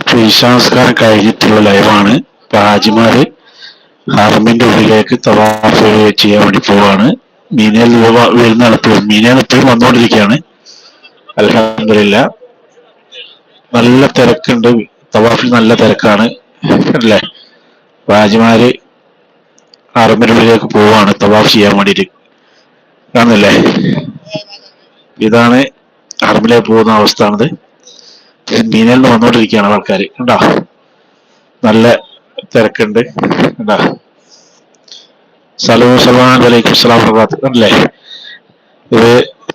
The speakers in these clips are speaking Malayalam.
ഇപ്പൊ ഈശാസ്കാരം കഴിഞ്ഞിട്ടുള്ള ലൈവാണ്. ഇപ്പൊ ഹാജിമാര് ഹറമിന്റെ ഉള്ളിലേക്ക് തവാഫ് ചെയ്യാൻ വേണ്ടി പോവാണ്. മീനയിൽ വരുന്ന എപ്പോഴും മീനയിൽ എപ്പോഴും വന്നുകൊണ്ടിരിക്കുകയാണ്. അലഹമില്ല നല്ല തിരക്കുണ്ട്. തവാഫിൽ നല്ല തിരക്കാണ്. അല്ലേ? ഹാജിമാര് ഹറമിന്റെ ഉള്ളിലേക്ക് പോവാണ് തവാഫ് ചെയ്യാൻ വേണ്ടിയിട്ട്. കാണുന്നില്ലേ ഇതാണ് ഹറമിലേക്ക് പോകുന്ന അവസ്ഥയാണിത് മീനയിൽ നിന്ന് വന്നുകൊണ്ടിരിക്കുകയാണ് ആൾക്കാർ കണ്ടോ? നല്ല തിരക്കുണ്ട്. കണ്ടോ? സലൂ സലാം അലൈക്കും സ്ലാം അല്ലേ? ഇത്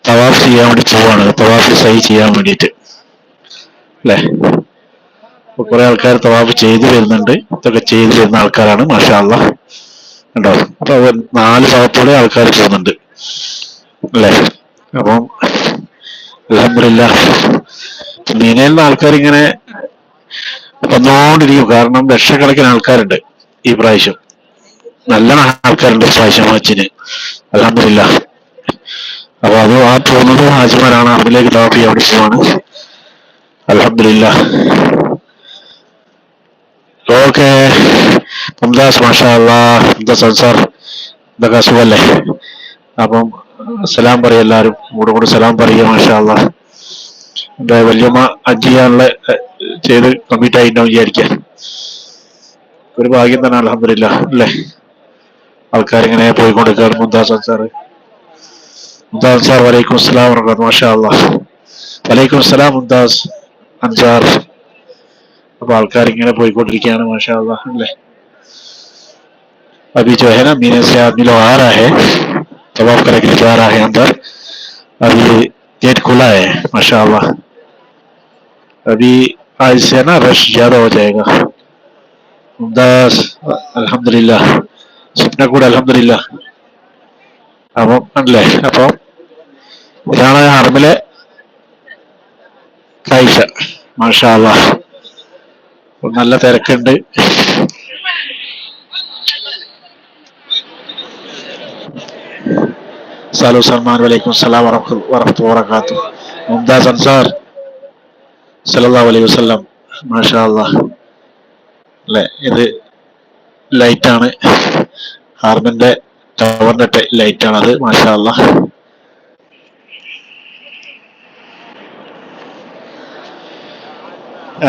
തവാഫ് ചെയ്യാൻ വേണ്ടി പോവാണ്. തവാഫ് സൈ ചെയ്യാൻ വേണ്ടിയിട്ട്. അല്ലേ? അപ്പൊ കുറെ ആൾക്കാർ തവാഫ് ചെയ്തു വരുന്നുണ്ട്. ഇതൊക്കെ ചെയ്തു വരുന്ന ആൾക്കാരാണ്. മാഷാ അള്ളാ കണ്ടോ? അപ്പൊ നാല് ഭാഗത്തോടെ ആൾക്കാർ പോകുന്നുണ്ട്. അല്ലേ? അപ്പം അലഹമില്ല മീനയിൽ നിന്ന് ആൾക്കാർ ഇങ്ങനെ വന്നുകൊണ്ടിരിക്കും കാരണം ലക്ഷക്കണക്കിന് ആൾക്കാരുണ്ട് ഈ പ്രാവശ്യം. നല്ല ആൾക്കാരുണ്ട് പ്രാവശ്യം ഹജ്ജിന്. അലഹമില്ല അപ്പൊ അത് ആ പോകുന്നത് ഹാജിമാരാണ്. അറിവിലേക്ക് തവാഫ് ചെയ്യാൻ പോവാണ് അലഹമില്ല ഓക്കെ. മുംതാസ് മാഷാ അല്ലാ മുംതാസ് അൻസാർ. ഇതൊക്കെ സുഖല്ലേ അപ്പം സലാം പറയും എല്ലാവരും. കൂടെ കൂടെ സലാം പറയുക മാഷാള്ള എന്റെ വല്യമ്മ അജിയാനുള്ള ചെയ്ത് കംപ്ലീറ്റ് ആയിട്ടുണ്ടാവും വിചാരിക്കാൻ ഒരു ഭാഗ്യം തന്നെ അലഹമില്ല അല്ലേ? ആൾക്കാരിങ്ങനെ പോയിക്കൊണ്ടിരിക്കുകയാണ് മുന്താസ് അൻസാർ. മുന്താസ് സാർ വലൈക്കും അസ്സലാം വർക്കാത്ത മാഷാള്ള വലൈക്കും അസ്സലാം മുന്താസ് അൻസാർ. അപ്പൊ ആൾക്കാരിങ്ങനെ പോയിക്കൊണ്ടിരിക്കുകയാണ് മാഷാള്ള അല്ല? അല്ലേ അബി ജോഹന മീനസ് ആദ്മിലോ ആരാ طواف کرنے کے لیے جا رہا ہے اندر۔ ابھی گیٹ کھلا ہے ماشاء اللہ ابھی آج سے نا رش زیادہ ہو جائے گا۔ دس الحمد للہ سپنا کوڑ الحمد للہ اب അപ്പം അല്ലേ അപ്പം ഇതാണ് ഹർമിലെ ماشاء اللہ نل തിരക്കുണ്ട് സാലു സൽമാൻ വലൈക്കും സലാം വറഹത്ത് വറക്കാത്തു മുംതാസ് അൻസാർ സല്ലല്ലാഹു അലൈഹി വസല്ലം. മാഷാ അല്ലാ? ഇത് ലൈറ്റ് ആണ് ഹാർമിന്റെ ടവറിന്റെ ലൈറ്റ് ആണ് അത്. മാഷാ അല്ലാ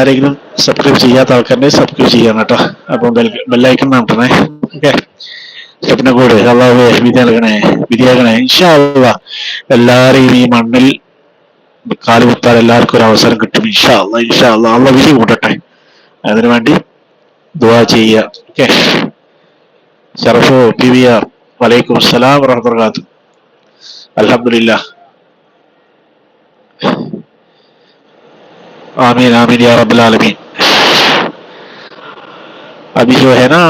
ആരെങ്കിലും സബ്സ്ക്രൈബ് ചെയ്യാത്ത ആൾക്കാരുടെ സബ്സ്ക്രൈബ് ചെയ്യണം കേട്ടോ. അപ്പം ബെല്ലൈക്കൺ നടത്തണേ. ഓക്കെ. സ്വപ്നം കൂടെ. അള്ളാഹു വിധി നൽകണേ വിധി നൽകണേ ഇൻഷാല്ല ഈ മണ്ണിൽ കാലുകുത്താൻ എല്ലാവർക്കും ഒരു അവസരം കിട്ടും. ഇൻഷാല്ല ഇൻഷാല്ല അള്ള വിധി കൂട്ടട്ടെ അതിനു വേണ്ടി ദുവാ ചെയ്യുക. ഓക്കെ? ഷറഫോ പി വി ആർ വലൈക്കും അസ്സലാം വർഹമത്തുള്ളാത്തു അലഹമില്ല ആമീൻ ആമീൻ യാ റബ്ബുൽ ആലമീൻ. അബി ജോഹനാ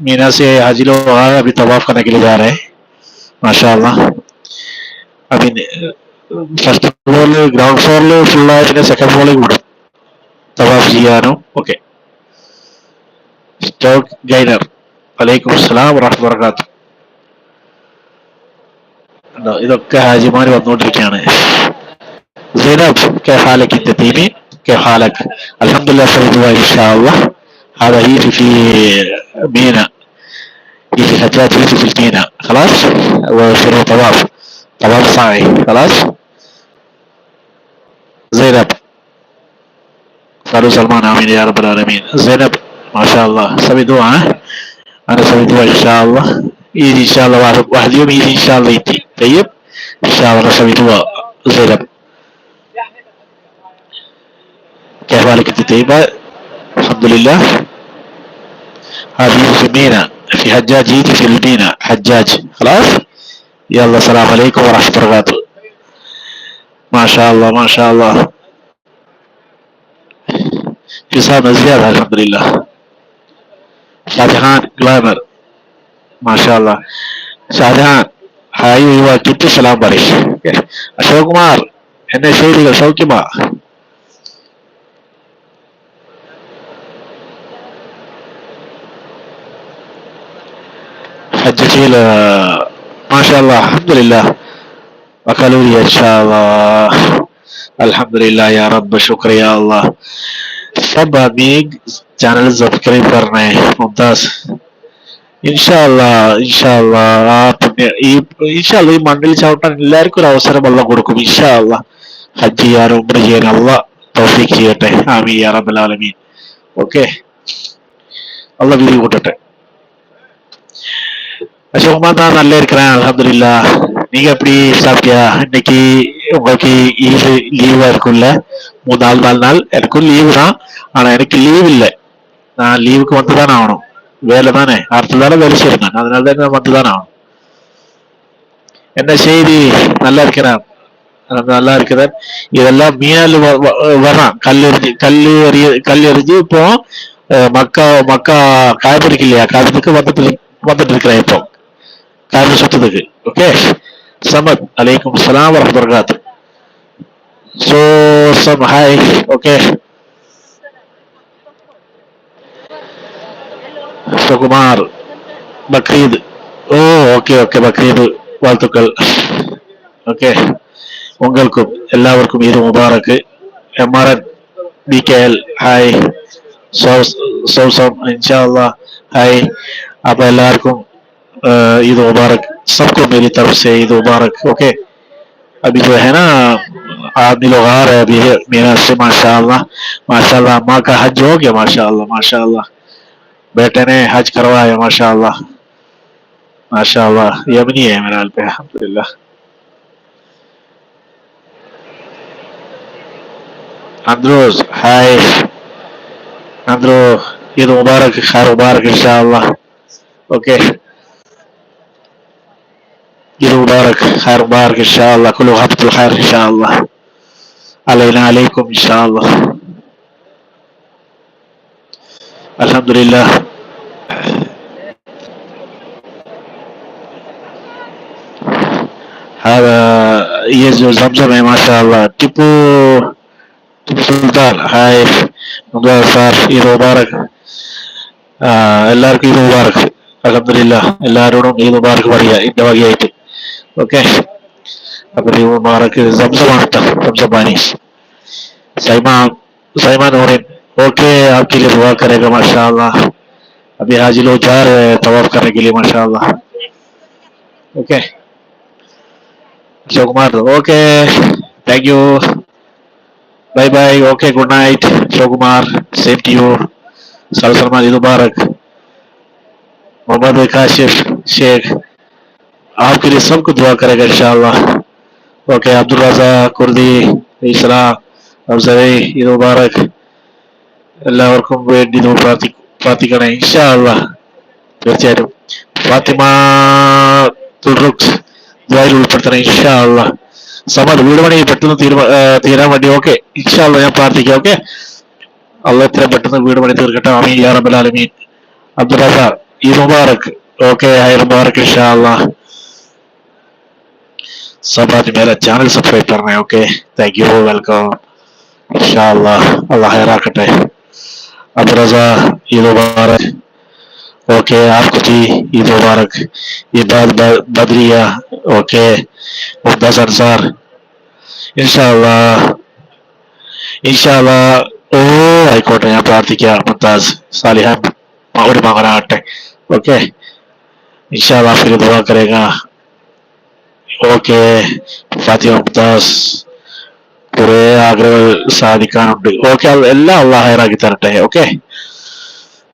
मीना से हाजी लोग आ रहे हैं अभी तवाफ करने के लिए जा रहे हैं माशा अभी ഫസ്റ്റ് ഫ്ലോറിൽ ഗ്രൗണ്ട് ഫ്ലോറിൽ ഫുള്ളായി പിന്നെ സെക്കൻഡ് ഫ്ലോറിൽ കൂടും. തവാഫ് ചെയ്യാനും ഓക്കെ. സ്റ്റോക്ക് ഗൈനർ വലൈക്കും സ്ലാം വറഹമത്ത് ഉണ്ടോ ഇതൊക്കെ ഹാജിമാർ വന്നുകൊണ്ടിരിക്കുകയാണ് സൈനബ് കെ ഹാലക്കിന്റെ തീമി കെ ഹാലക്. അലഹമുല്ലാ هذا هي في في مينا هي في الحجاج هي في المينا خلاص؟ وفي طواف طواف صاعي خلاص؟ زينب قالوا سلمان آمين يا رب العالمين. زينب ما شاء الله. سوي دعاء؟ أنا سوي دعاء إن شاء الله. يجي إن شاء الله واحد, واحد يوم يجي إن شاء الله يجي طيب؟ إن شاء الله سوي دعاء. زينب. كيف حالك أنت طيبة؟ الحمد لله. هذه في ميناء في حجاجيتي في الميناء حجاج خلاص يلا السلام عليكم ورحمة الله وبركاته ما شاء الله ما شاء الله حسام زيادة الحمد لله ஷாஜஹான் கிளாமர் மாஷால்லா ஷாஜஹான் ஹாய் யுவா கிட்டு சலாம் பாரிஷ் அசோக்குமார் என்ன செய்திகள் சௌக்கியமா حجتي ما شاء الله الحمد لله وقالوا لي ان شاء الله अल्हम्दुलिल्लाह या रब शुक्रिया अल्लाह सब आदमी चैनल सब्सक्राइब कर रहे हैं मुमताज ഇൻഷാല്ല ഇൻഷാല്ല ആ പുണ്യ ഈ ഇൻഷാല്ല ഈ മണ്ണിൽ ചവിട്ടാൻ എല്ലാവർക്കും ഒരു അവസരം അല്ല കൊടുക്കും ഇൻഷാല്ല ഹജ്ജ് ചെയ്യാനും ഉംറ ചെയ്യാനും അല്ല തൗഫീഖ് ചെയ്യട്ടെ ആമീൻ യാ റബ്ബൽ ആലമീൻ ഓക്കെ അല്ല വിധി കൂട്ടട്ടെ அசோகமா தான் நல்லா இருக்கிறேன் அலமதுல்லா நீங்க எப்படி சாப்பிட்டியா? இன்னைக்கு உங்களுக்கு ஈவு லீவா இருக்கும்ல? மூணு நாலு நாலு நாள். எனக்கும் லீவு தான். ஆனா எனக்கு லீவ் இல்லை. நான் லீவுக்கு வந்து தானே ஆகணும். வேலை தானே. அடுத்ததால வேலை செய்யறேன் அதனால தான் நான் வந்து தானே ஆகணும். என்ன செய்தி? நல்லா இருக்கிறான் நல்லா இருக்கிறேன் இதெல்லாம் மீனால் வ- வ- வர்றான். கல் எறிஞ்சு கல் எறிய கல் எறிஞ்சு இப்போ மக்கா மக்கா காய்பறிக்கு இல்லையா? காய்பறிக்கு வந்துட்டு வந்துட்டு இருக்கிறேன் இப்போ. ಕಾಲಿಸುತ್ತದೆ ಓಕೆ ಸಮದ್ ಅಲೈಕುಂ ಸಲಾಂ ವರ್ಹಮತ್ so some hi okay Sukumar Bakrid oh okay okay Bakrid വാഴ്ത്തുക്കൾ okay ഉങ്ങൾക്കും എല്ലാവർക്കും ഈദ് മുബാറക്ക് M R N B K L hi സൗസം ഇൻഷാ ഹായ് അപ്പൊ എല്ലാവർക്കും عید مبارک، سب کو میری طرف سے عید مبارک، اوکے؟ ابھی جو ہے نا آدمی لوگ آ رہے ابھی میرا سے ماشاء اللہ ماشاء اللہ ماں کا حج ہو گیا ماشاء اللہ ماشاء اللہ بیٹے نے حج کروایا ماشاء اللہ ماشاء اللہ یمنی ہے میرا پہ الحمد للہ اندروز ہائے اندرو عید مبارک، خیر مبارک، انشاءاللہ۔ اوکے؟ جل مبارك خير مبارك إن شاء الله كل غبط الخير إن شاء الله. علينا عليكم إن شاء الله. الحمد لله. هذا يزو زمزم ما شاء الله. تبو تبو سلطان هاي مبارك صار إيد مبارك آه എല്ലാവർക്കും ഈദ് മുബാറക് അലഹമില്ല എല്ലാവരോടും ഈദ് മുബാറക് പറയുക. ഇന്ന വകയായിട്ട്. اوكي تقريبا مارك زمزم آتا زمزم پانی سائمہ سائمہ اوکے آپ کے لیے دعا کرے گا ماشاء اللہ ابھی حاجی لوگ جا رہے ہیں طواف کرنے کے لیے ماشاء اللہ اوکے اچھا کمار اوکے تھینک یو بائی بائی اوکے گڈ نائٹ شوکمار سیف ٹو یو سال سلمان عید مبارک محمد کاشف شیخ आपके लिए सबको दुआ करेगा इंशाल्लाह ओके अब्दुल रजा कुर्दी इस्लाम അബ്സലൈ ഇത് മുബാറക് എല്ലാവർക്കും വേണ്ടി നമ്മൾ പ്രാർത്ഥി പ്രാർത്ഥിക്കണേ ഇൻഷാ അല്ലാ തീർച്ചയായിട്ടും ഫാത്തിമ തുൾറുക്സ് ദ്വായിൽ ഉൾപ്പെടുത്തണേ ഇൻഷാ അല്ലാ സമത് വീട് പണി പെട്ടെന്ന് തീരുമാ ആ, തീരാൻ വേണ്ടി ഓക്കെ ഇൻഷാ അല്ലാ ഞാൻ പ്രാർത്ഥിക്കാം ഓക്കെ അള്ള എത്രയും പെട്ടെന്ന് വീട് പണി തീർക്കട്ടെ അമീൻ യാ റബ്ബൽ ആലമീൻ അബ്ദുൽ റസ ഈദ് മുബാറക് ഓക്കെ ഹൈ മുബാറക് ഇൻഷാ سب آج میرا چینل سبسکرائب کر رہے ہیں اوکے تھینک یو ویلکم انشاءاللہ، اللہ اللہ خیرہ کٹے اب رضا، عید مبارک۔ اوکے آپ کو جی عید مبارک۔ یہ بات بدریہ اوکے مقدس انصار۔ انشاءاللہ انشاءاللہ۔ او ہائی کورٹ ہے پرارتھی کیا، ممتاز صالحہ اور مانگنا آٹھ اوکے انشاءاللہ پھر دعا کرے گا۔ ഓക്കെ ഫാത്തിമ മുംതാസ് കുറെ ആഗ്രഹങ്ങൾ സാധിക്കാനുണ്ട് ഓക്കെ എല്ലാം അള്ളാഹ് ഹൈറാക്കി തരട്ടെ ഓക്കെ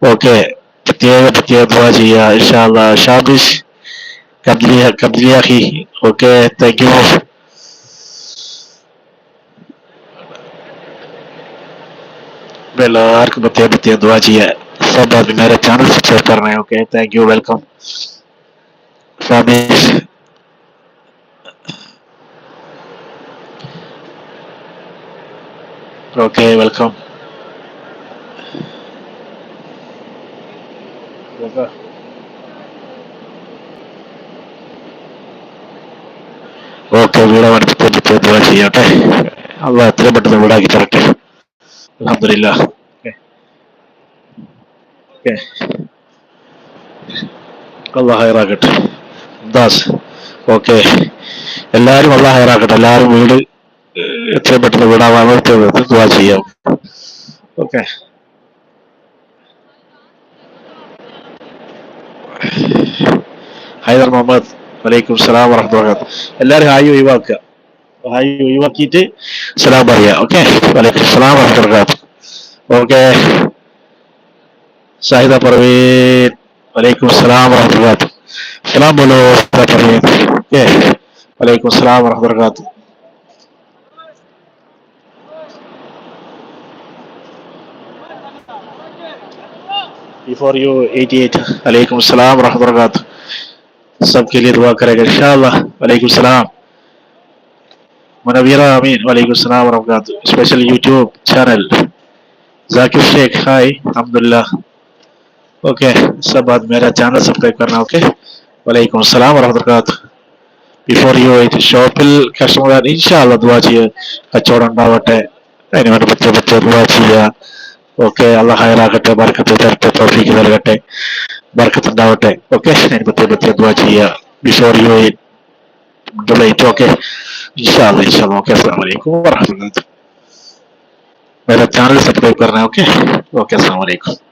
ഓക്കെ പ്രത്യേക പ്രത്യേക ദുആ ചെയ്യുക ഇൻഷാല്ലാ ഷാബിഷ് കബ്ലിയ കബ്ലിയാഹി ഓക്കെ താങ്ക് യു എല്ലാവർക്കും പ്രത്യേക പ്രത്യേക ദുആ ചെയ്യുക सब आदमी मेरे चैनल सब्सक्राइब कर रहे हैं okay thank you welcome ഷാബിഷ് okay welcome okay വീട് ദുആ ചെയ്യട്ടെ? അള്ളാഹ് എത്രയും പെട്ടെന്ന് വീടാക്കി തരട്ടെ. ഓക്കെ അള്ളാഹ് ഹൈറാക്കട്ടെ. ദാസ്. ഓക്കെ എല്ലാവരും അള്ളാഹ് ഹയറാക്കട്ടെ എല്ലാവരും വീട് എത്രയും പെട്ടെന്ന് വിടാൻ ദ്വാ ചെയ്യാം. ഓക്കെ. ഹൈദർ മുഹമ്മദ് വലൈക്കും സലാം വറഹ്മത്തുള്ളാഹി എല്ലാവരും ഹായ് ഒഴിവാക്കുക. ഹായ് ഒഴിവാക്കിയിട്ട് സലാം പറയുക ഓക്കെ. വലൈക്കും സലാം വറഹ്മത്തുള്ളാഹി ഓക്കെ. സാഹിദ പർവീൻ വലൈക്കും സലാം വറഹ്മത്തുള്ളാഹി സലാം ബോലോ പർവീൻ. ഓക്കെ. വലൈക്കും സലാം بیفور یو ایٹی ایٹ علیکم السلام ورحمۃ وبرکاتہ سب کے لیے دعا کرے گا انشاءاللہ وعلیکم السلام منویرہ امین وعلیکم السلام ورحمۃ وبرکاتہ اسپیشل یوٹیوب چینل ذاکر شیخ ہائی الحمد اوکے سب بات میرا چینل سبسکرائب کرنا اوکے وعلیکم السلام ورحمۃ وبرکاتہ بیفور یو ایٹ شاپ کسٹمر ഇൻഷാല്ല ദുവാ ചെയ്യുക കച്ചവടം ഉണ്ടാവട്ടെ അതിന് വേണ്ടി പറ്റിയ പറ്റിയ ദുവാ ചെയ്യുക ഓക്കെ അള്ളാഹ് ഹൈറാകട്ടെ ബർക്കത്ത് തരട്ടെ തോഫിക്ക് നൽകട്ടെ ബർക്കത്ത് ഉണ്ടാവട്ടെ ഓക്കെ ദ്വാ ചെയ്യാം ഓക്കെ അസ്സാം വലൈക്കും